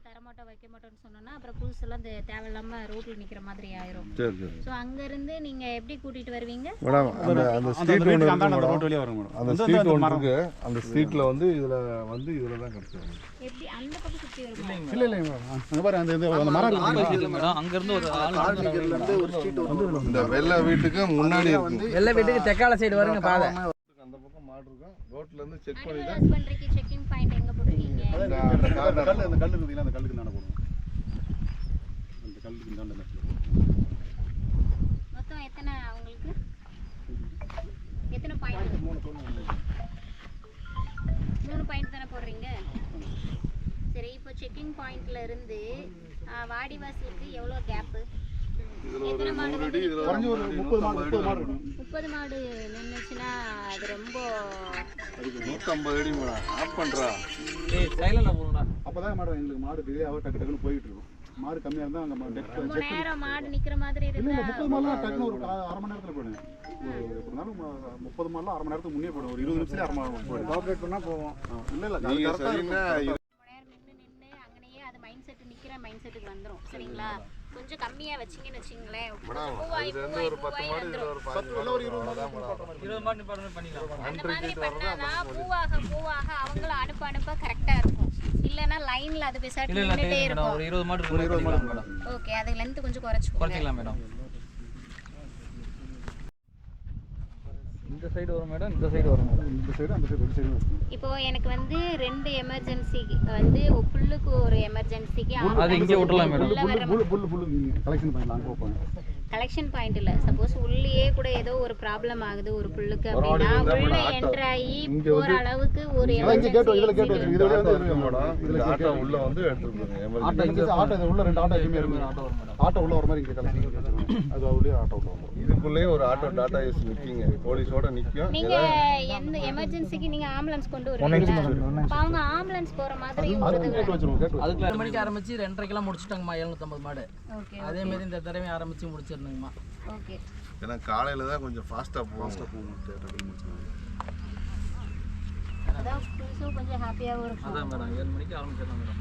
இடத்த தர மாட்டோம் வைக்க மாட்டோம்னு சொன்னோம்னா அப்புறம் புதுசெல்லாம் தேவையில்லாம ரோட்ல நிக்கிற மாதிரி ஆயிரும். சரி சரி. ஸோ அங்க இருந்து நீங்க எப்படி கூட்டிட்டு வருவீங்க? மேடம் அந்த அந்த ஸ்ட்ரீட் ஒன்று இருக்கு மேடம். வழியா வரும் மேடம். அந்த ஸ்ட்ரீட் ஒன்று இருக்கு. அந்த ஸ்ட்ரீட்ல வந்து இதுல வந்து இதுல தான் கிடைக்கும். எப்படி அந்த பக்கம் சுத்தி வருமா? இல்ல இல்ல மேடம். அங்க பாரு அந்த அந்த மரம் மேடம். அங்க இருந்து ஒரு ஆள் இந்த வெள்ளை வீட்டுக்கு முன்னாடி இருக்கு வெள்ளை வீட்டுக்கு தெக்கால சைடு வருங்க பாதை. மாடு இருக்கும் ரோட்ல இருந்து செக் பண்ணி தான் செக்கிங் பாயிண்ட் எங்க போட்டிருக்கீங்க அந்த கல் அந்த கல் இருக்குதுல அந்த கல்லுக்கு நானே போடுவோம். அந்த கல்லுக்கு இடத்துல மொத்தம் எத்தனை அவங்களுக்கு எத்தனை பாயிண்ட் மூணு பாயிண்ட் தானே போடுறீங்க? சரி இப்போ செக்கிங் பாயிண்ட்ல இருந்து வாடிவாசலுக்கு எவ்வளோ கேப்பு இதுல ஒரு எத்தனை மாடு நூறு அடி இதுல குறைஞ்ச ஒரு முப்பது மாடு முப்பது மாடு இருக்கும் முப்பது மாடு நின்றுச்சுன்னா அது ரொம்ப நூற்றம்பது அடி மேடம் ஆஃப் ஏய் சைலண்ட்ல மாடு எங்களுக்கு மாடு டிலே ஆக டக்கு டக்குன்னு போயிட்டு இருக்கும். மாடு கம்மியா இருந்தா அங்க மாடு டெக் ரொம்ப நேரம் மாடு நிக்கிற மாதிரி இல்ல இருந்தா இல்ல முப்பது மாடுலாம் டக்குன்னு ஒரு அ- அரை மணி நேரத்துல போயிடுங்க ஒரு எப்படி இருந்தாலும் மு- முப்பது மாடுலாம் அரை மணி நேரத்துக்கு முன்னே போயிடும் ஒரு இருபது நிமிஷத்துல அரை மணி நேரம் போயிடும் போவோம். இல்ல இல்ல அது நீங்க கரெக்டா சரின்னா ரொம்ப நேரம் நின்று நின்று அங்கனையே அது மைண்ட் செட் நிக்கிற மைண்ட் செட்டுக்கு வந்துரும். சரிங்களா? கொஞ்சம் கம்மியா வச்சீங்கன்னு வச்சுங்களேன். நிப்பாடு பண்ணிக்கலாம். அந்த மாதிரி பண்ணாதான் பூவாக பூவாக அவங்கள அனுப்ப அனுப்ப கரெக்டா இருக்கும். இல்லனா லைன்ல அது பேசாட்டி நின்னுட்டே இருக்கும். ஓகே அது லென்த் கொஞ்சம் குறைச்சுக்கோங்க. குறைச்சிக்கலாம் மேடம். இந்த சைடு வரும் மேடம் இந்த சைடு வரும் மேடம் இந்த சைடு அந்த சைடு ரெண்டு சைடு இப்போ எனக்கு வந்து ரெண்டு எமர்ஜென்சிக்கு வந்து புல்லுக்கு ஒரு எமர்ஜென்சிக்கு அது இங்கே விட்டுறலாம் மேடம் புல்லு புல்லு புல்லு கலெக்ஷன் பண்ணலாம் அங்க போப்பாங்க கலெக்ஷன் பாயிண்ட் இல்ல. சப்போஸ் உள்ளேயே கூட ஏதோ ஒரு ப்ராப்ளம் ஆகுது ஒரு புல்லுக்கு அப்படின்னா உள்ள என்டர் ஆகி போற அளவுக்கு ஒரு ஆட்டோ ஆட்டோ உள்ள வந்து ஆட்டோ எமர்ஜென்சி இங்க ஆட்டோ. இது உள்ள ரெண்டு ஆட்டோ எப்பவுமே இருக்கு. ஆட்டோ வரும் மேடம். ஆட்டோ உள்ள வர மாதிரி இங்க கலெக்ஷன் அது உள்ளே ஆட்டோ உள்ள வந்துரும் இதுக்குள்ளேயே ஒரு ஆட்டோ டாடா ஏஸ் நிற்கிங்க போலீஸோட நிற்கும் நீங்க எந்த எமர்ஜென்சிக்கு நீங்க ஆம்புலன்ஸ் கொண்டு வருவீங்களா அப்ப அவங்க ஆம்புலன்ஸ் போற மாதிரி அதுக்கு மணிக்கு ஆரம்பிச்சு ரெண்டரைக்கெல்லாம் முடிச்சிட்டாங்கம்மா எழுநூத்தம்பது மாடு. ஓகே அதே மாதிரி இந்த தடவை ஆரம்பிச்சு முடிச்சிருந்தேங்கம்மா ஓகே. ஏன்னா காலையில தான் கொஞ்சம் ஃபாஸ்ட்டாக போகும் அதான் புதுசும் கொஞ்சம் ஹாப்பியாகவும் இருக்கும். அதான் மேடம் ஏழு மணிக்கு ஆரம்பிச்சிடலாம் மேடம்.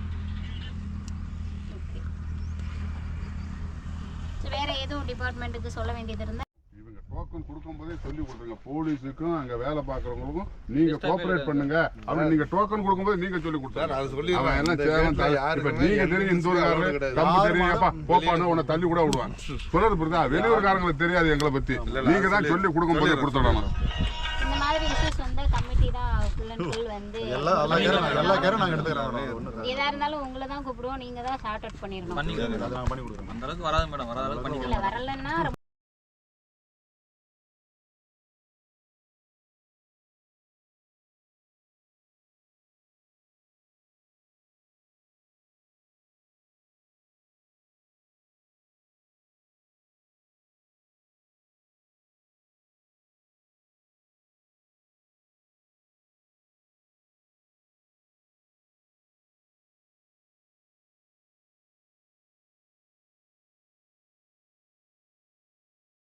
வேற எதுவும் டிபார்ட்மெண்ட்டுக்கு சொல்ல வேண்டியது இருந்தா? டோக்கன் கொடுக்கும்போதே சொல்லி கொடுத்துருங்க. போலீஸுக்கும் அங்க வேலை பார்க்குறவங்களுக்கும் நீங்க கோஆபரேட் பண்ணுங்க. அப்படின்னு நீங்க டோக்கன் கொடுக்கும்போது நீங்க சொல்லி கொடுத்தாரு அது சொல்லி அவன் என்ன சேவன் யாரு நீங்க தெரியும் இந்த ஊருக்காரரு தம்பு தெரியும் ஏப்பா போப்பான்னு உன்னை தள்ளி கூட விடுவான் சொல்றது புரியுதா? வெளியூர்காரங்களுக்கு தெரியாது எங்களை பத்தி. நீங்க தான் சொல்லி கொடுக்கும்போதே கொடுத்துடணும் எதா இருந்தாலும் உங்களை தான் கூப்பிடுவோம். நீங்க தான் சார்ட் அவுட் பண்ணிடணும். பண்ணிக்கலாம் அதை நாங்க பண்ணி கொடுக்குறோம் அந்த அளவுக்கு வராது மேடம். வராத அளவுக்கு பண்ணிக்கலாம் இல்ல வரலன்னா